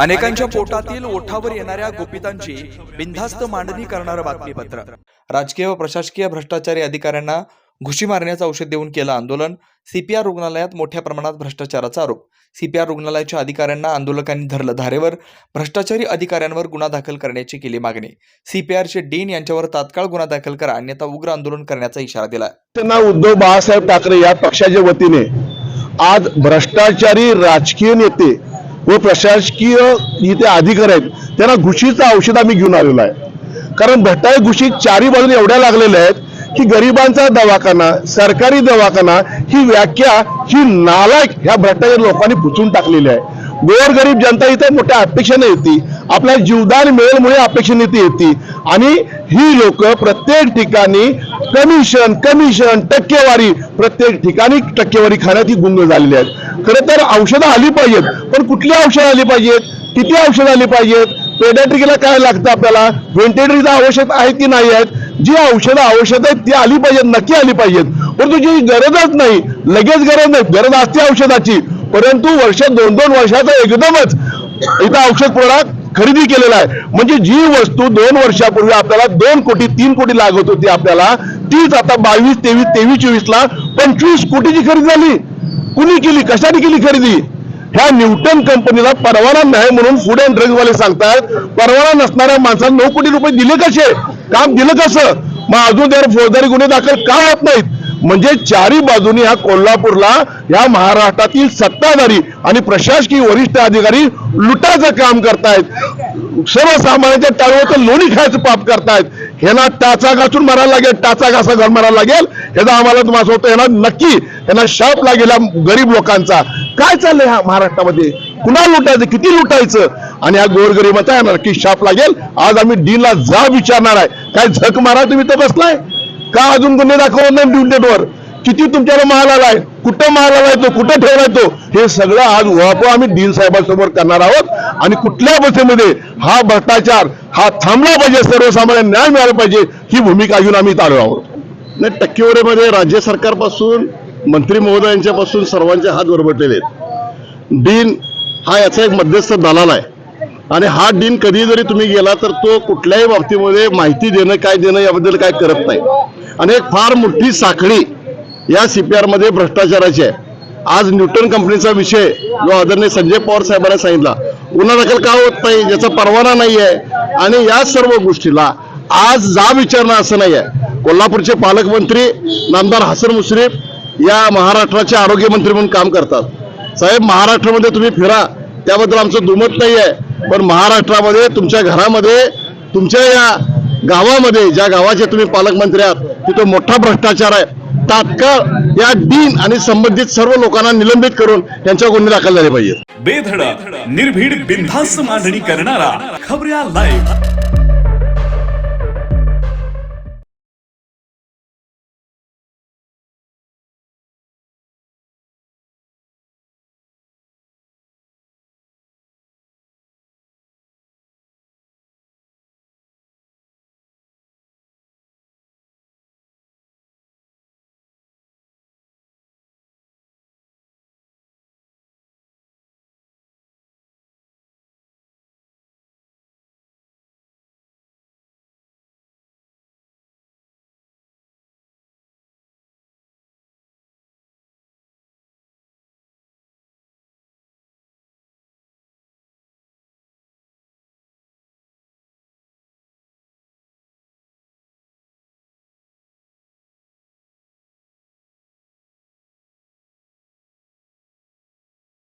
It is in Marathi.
अनेकांच्या पोटातील ओठावर येणाऱ्या गोपितांची बिनधास्त मांडणी करणारं बातमीपत्र. राजकीय व प्रशासकीय भ्रष्टाचारी अधिकाऱ्यांना घुशी मारण्याचं औषध देऊन केलं आंदोलन. सीपीआर रुग्णालयात मोठ्या प्रमाणात भ्रष्टाचाराचा आरोप. सीपीआर रुग्णालयाच्या अधिकाऱ्यांना आंदोलकांनी धरलं धारेवर. भ्रष्टाचारी अधिकाऱ्यांवर गुन्हा दाखल करण्याची केली मागणी. सीपीआरचे डीन यांच्यावर तात्काळ गुन्हा दाखल करा अन्यथा उग्र आंदोलन करण्याचा इशारा दिला त्यांना उद्धव बाळासाहेब ठाकरे या पक्षाच्या वतीने आज भ्रष्टाचारी राजकीय नेते व प्रशासकीय इथे अधिकारी आहेत त्यांना घुशीचं औषध आम्ही घेऊन आलेलो आहे. कारण भ्रष्टाचार घुशी चारी बाजूने एवढ्या लागलेल्या आहेत की गरिबांचा दवाखाना सरकारी दवाखाना ही व्याख्या ही नालायक ह्या भ्रष्टाचारी लोकांनी पुचून टाकलेली आहे. गोरगरीब जनता इथे मोठ्या अपेक्षेने येते. आपल्या जीवदान मिळेल म्हणून अपेक्षेने ती येते. आणि ही लोक प्रत्येक ठिकाणी कमिशन कमिशन टक्केवारी प्रत्येक ठिकाणी टक्केवारी खाण्यात ही गुंग झालेली आहेत. खरं तर औषधं आली पाहिजेत पण कुठली औषधं आली पाहिजेत? किती औषधं आली पाहिजेत? पेडॅट्रिकला काय लागतं आपल्याला? व्हेंटिलेटरची आवश्यक आहे की नाही आहेत? जी औषधं आवश्यक आहेत ती आली पाहिजेत नक्की आली पाहिजेत. परंतु जी गरजच नाही लगेच गरज नाही. गरज असते औषधाची. परंतु वर्ष दोन दोन वर्षाचा एकदमच इथं औषध पुरवठा खरेदी केलेला आहे. म्हणजे जी वस्तू दोन वर्षापूर्वी आपल्याला दोन कोटी तीन कोटी लागत होती आपल्याला तीच आता बावीस तेवीस तेवीस चोवीस ला पंचवीस कोटीची खरेदी झाली. कुणी केली? कशाने केली खरेदी? ह्या न्यूटन कंपनीला परवाना नाही म्हणून फूड अँड ड्रग सांगतात परवाना नसणाऱ्या माणसाला नऊ कोटी रुपये दिले कसे? काम दिलं कसं? मग अजून त्यावर फौजदारी गुन्हे दाखल का होत नाहीत? म्हणजे चारी बाजूनी ह्या कोल्हापूरला या महाराष्ट्रातील सत्ताधारी आणि प्रशासकीय वरिष्ठ अधिकारी लुटाचं काम करतायत. सर्वसामान्यांच्या टाळवर लोणी खायचं पाप करतायत. ह्यांना टाचा घासून मारायला लागेल टाचा घासा घालून मारायला लागेल. ह्याचा आम्हाला तुम्हाला होतं. ह्यांना नक्की ह्यांना शाप लागेल गरीब लोकांचा. काय चाललंय ह्या महाराष्ट्रामध्ये? कुणा लुटायचं? किती लुटायचं? आणि या गोरगरीबाचा नक्की शाप लागेल. आज आम्ही डीनला जा विचारणार आहे. काय झक मारा तुम्ही तर बसलाय? का अजून गुन्हे दाखवत नाही ड्युटेटवर किती तुमच्याला माल आलाय कुठं माल आलाय तो? कुठं ठेवलाय तो? हे सगळं आज उहापोह आम्ही डीन साहेबांसमोर करणार आहोत आणि कुठल्या बसेमध्ये हा भ्रष्टाचार हा थांबला पाहिजे सर्वसामान्य न्याय मिळाला पाहिजे ही भूमिका घेऊन आम्ही इथं आलो आहोत. नाही टक्केवारीमध्ये राज्य सरकारपासून मंत्री महोदयांच्यापासून सर्वांचे हात बरबटलेले आहेत. डीन हा याचा एक मध्यस्थ दलाल आहे. आणि हा डीन कधी जरी तुम्ही गेला तर तो कुठल्याही बाबतीमध्ये माहिती देणं काय देणं याबद्दल काय करत नाही. आणि एक फार मोठी साखळी या सी पी आरमध्ये भ्रष्टाचाराची आहे. आज न्यूटन कंपनीचा विषय जो आदरणीय संजय पवार साहेबांना सांगितला गुन्हा दाखल का होत नाही याचा परवाना नाही आहे आणि या सर्व गोष्टीला आज जा विचारणं असं नाही आहे कोल्हापूरचे पालकमंत्री नामदार हसन मुश्रीफ या महाराष्ट्राचे आरोग्यमंत्री म्हणून काम करतात. साहेब महाराष्ट्रामध्ये तुम्ही फिरा त्याबद्दल आमचं दुमत नाही आहे पण महाराष्ट्रामध्ये तुमच्या घरामध्ये तुमच्या या गावामध्ये ज्या गावाचे तुम्ही पालकमंत्री आहात तिथं मोठा भ्रष्टाचार आहे तात्काळ या डीन आणि संबंधित सर्व लोकांना निलंबित करून त्यांच्या गुन्हे दाखल झाले पाहिजेत. बेधडक निर्भीड बिनधास्त मांडणी करणारा खबऱ्या लाईव्ह